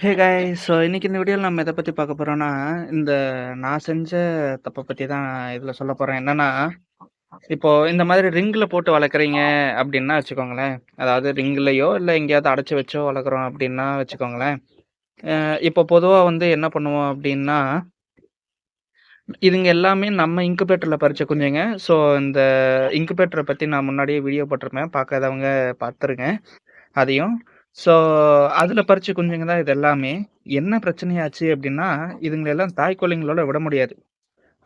ஹே காய் ஸோ இன்னைக்கு இந்த வீடியோவில் நம்ம எதை பற்றி பார்க்க போகிறோம்னா இந்த நான் செஞ்ச தப்பை பற்றி தான் இதில் சொல்ல போகிறேன் என்னன்னா இப்போ இந்த மாதிரி ரிங்கில் போட்டு வளர்க்குறீங்க அப்படின்னா வச்சுக்கோங்களேன். அதாவது ரிங்லையோ இல்லை எங்கேயாவது அடைச்சி வச்சோ வளர்க்குறோம் அப்படின்னா வச்சுக்கோங்களேன். இப்போ பொதுவாக வந்து என்ன பண்ணுவோம் அப்படின்னா இதுங்க எல்லாமே நம்ம இன்குபேட்டரில் பறிச்ச குஞ்சுங்க ஸோ இந்த இன்குபேட்டரை பற்றி நான் முன்னாடியே வீடியோ போட்டிருப்பேன். பார்க்காதவங்க பார்த்துருங்க. அதையும் ஸோ அதில் பறிச்ச குஞ்சுங்க தான் இது எல்லாமே. என்ன பிரச்சனையாச்சு அப்படின்னா இதுங்களெல்லாம் தாய் கோழிங்களோட விட முடியாது.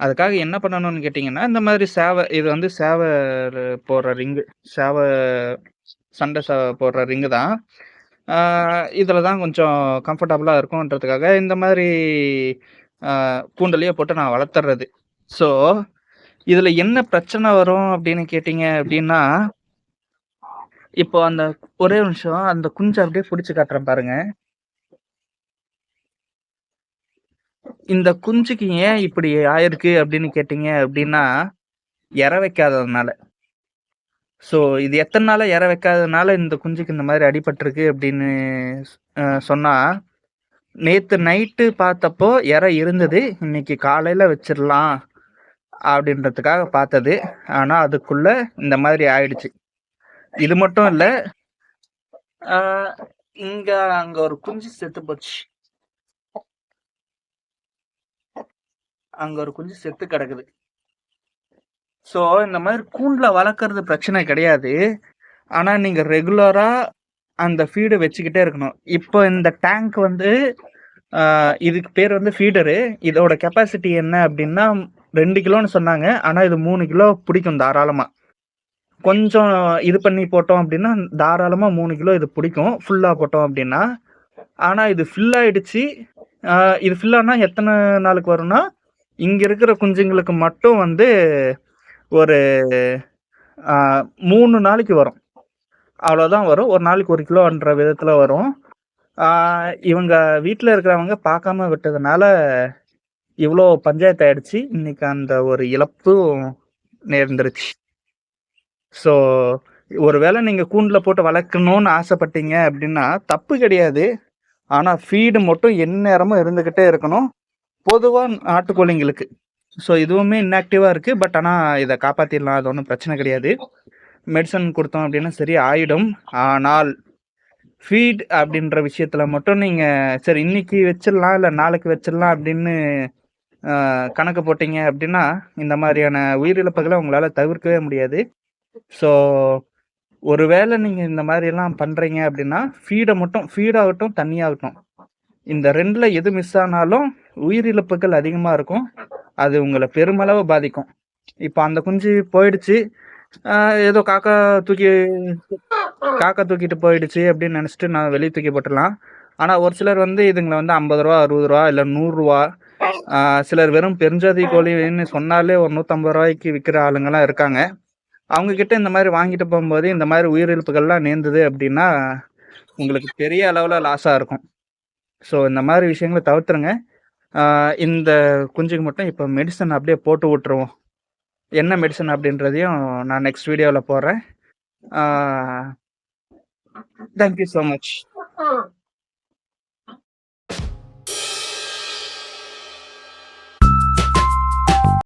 அதுக்காக என்ன பண்ணணும்னு கேட்டிங்கன்னா இந்த மாதிரி சேவை இது வந்து சேவை போடுற ரிங்கு சேவை சண்டை சேவை போடுற ரிங்கு தான். இதில் தான் கொஞ்சம் கம்ஃபர்டபுளாக இருக்கும்ன்றதுக்காக இந்த மாதிரி கூண்டலையே போட்டு நான் வளர்த்துறது. ஸோ இதில் என்ன பிரச்சனை வரும் அப்படின்னு கேட்டிங்க அப்படின்னா இப்போ அந்த ஒரே நிமிஷம் அந்த குஞ்சு அப்படியே பிடிச்சி காட்டுறேன் பாருங்க. இந்த குஞ்சுக்கு ஏன் இப்படி ஆயிருக்கு அப்படின்னு கேட்டிங்க அப்படின்னா இற வைக்காததுனால. ஸோ இது எத்தனை நாளாக இற வைக்காததுனால இந்த குஞ்சுக்கு இந்த மாதிரி அடிபட்டிருக்கு அப்படின்னு சொன்னால் நேற்று நைட்டு பார்த்தப்போ இற இருந்தது இன்னைக்கு காலையில் வச்சிடலாம் அப்படின்றதுக்காக பார்த்தது. ஆனால் அதுக்குள்ளே இந்த மாதிரி ஆயிடுச்சு. இது மட்டும் இல்லை இங்கே அங்கே ஒரு குஞ்சு செத்து போச்சு. அங்கே ஒரு குஞ்சு செத்து கிடக்குது. ஸோ இந்த மாதிரி கூண்டில் வளர்க்குறது பிரச்சனை கிடையாது. ஆனால் நீங்கள் ரெகுலராக அந்த ஃபீடு வச்சுக்கிட்டே இருக்கணும். இப்போ இந்த டேங்க் வந்து இதுக்கு பேர் வந்து ஃபீடரு இதோட கெப்பாசிட்டி என்ன அப்படின்னா ரெண்டு கிலோன்னு சொன்னாங்க. ஆனால் இது மூணு கிலோ பிடிக்கும் தாராளமாக கொஞ்சம் இது பண்ணி போட்டோம் அப்படின்னா தாராளமாக மூணு கிலோ இது பிடிக்கும். ஃபுல்லாக போட்டோம் அப்படின்னா. ஆனால் இது ஃபில் ஆகிடுச்சு இது ஃபில்லானா எத்தனை நாளுக்கு வரும்னா இங்கே இருக்கிற குஞ்சுங்களுக்கு மட்டும் வந்து ஒரு மூணு நாளைக்கு வரும். அவ்வளோதான் வரும். ஒரு நாளைக்கு ஒரு கிலோன்ற விதத்தில் வரும். இவங்க வீட்டில் இருக்கிறவங்க பார்க்காம விட்டதுனால இவ்வளோ பஞ்சாயத்து ஆயிடுச்சு இன்னைக்கு அந்த ஒரு இழப்பும் நேர்ந்துருச்சு. ஸோ ஒருவேளை நீங்கள் கூண்டில் போட்டு வளர்க்கணும்னு ஆசைப்பட்டீங்க அப்படின்னா தப்பு கிடையாது. ஆனால் ஃபீடு மட்டும் எந்நேரமும் இருந்துக்கிட்டே இருக்கணும். பொதுவாக நாட்டுக்கோழிங்களுக்கு. ஸோ இதுவுமே இன்ஆக்டிவாக இருக்குது பட் ஆனால் இதை காப்பாற்றிடலாம் அது ஒன்றும் பிரச்சனை கிடையாது. மெடிசன் கொடுத்தோம் அப்படின்னா சரி ஆயிடும். ஆனால் ஃபீட் அப்படின்ற விஷயத்தில் மட்டும் நீங்கள் சரி இன்னைக்கு வச்சிடலாம் இல்லை நாளைக்கு வச்சிடலாம் அப்படின்னு கணக்கு போட்டீங்க அப்படின்னா இந்த மாதிரியான உயிரிழப்புகளை உங்களால் தவிர்க்கவே முடியாது. ஸோ ஒருவேளை நீங்கள் இந்த மாதிரியெல்லாம் பண்ணுறீங்க அப்படின்னா ஃபீடை மட்டும் ஃபீடாகட்டும் தண்ணியாகட்டும் இந்த ரெண்டில் எது மிஸ் ஆனாலும் உயிரிழப்புகள் அதிகமாக இருக்கும். அது உங்களை பெருமளவு பாதிக்கும். இப்போ அந்த குஞ்சு போயிடுச்சு. ஏதோ காக்கா தூக்கி காக்கா தூக்கிட்டு போயிடுச்சு அப்படின்னு நினச்சிட்டு நான் வெளியே தூக்கி போட்டுடலாம். ஆனால் ஒரு சிலர் வந்து இதுங்களை வந்து ஐம்பது ரூபா அறுபது ரூபா இல்லை நூறுரூவா சிலர் வெறும் பெருஞ்சாதி கோழின்னு சொன்னாலே ஒரு நூற்றம்பது ரூபாய்க்கு விற்கிற ஆளுங்கெல்லாம் இருக்காங்க. அவங்கக்கிட்ட இந்த மாதிரி வாங்கிட்டு போகும்போது இந்த மாதிரி உயிரிழப்புகள்லாம் நேர்ந்தது அப்படின்னா உங்களுக்கு பெரிய அளவில் லாஸாக இருக்கும். ஸோ இந்த மாதிரி விஷயங்களை தவிர்த்துருங்க. இந்த குஞ்சுக்கு மட்டும் இப்போ மெடிசன் அப்படியே போட்டு விட்டுருவோம். என்ன மெடிசன் அப்படின்றதையும் நான் நெக்ஸ்ட் வீடியோவில் போடுறேன். Thank you so much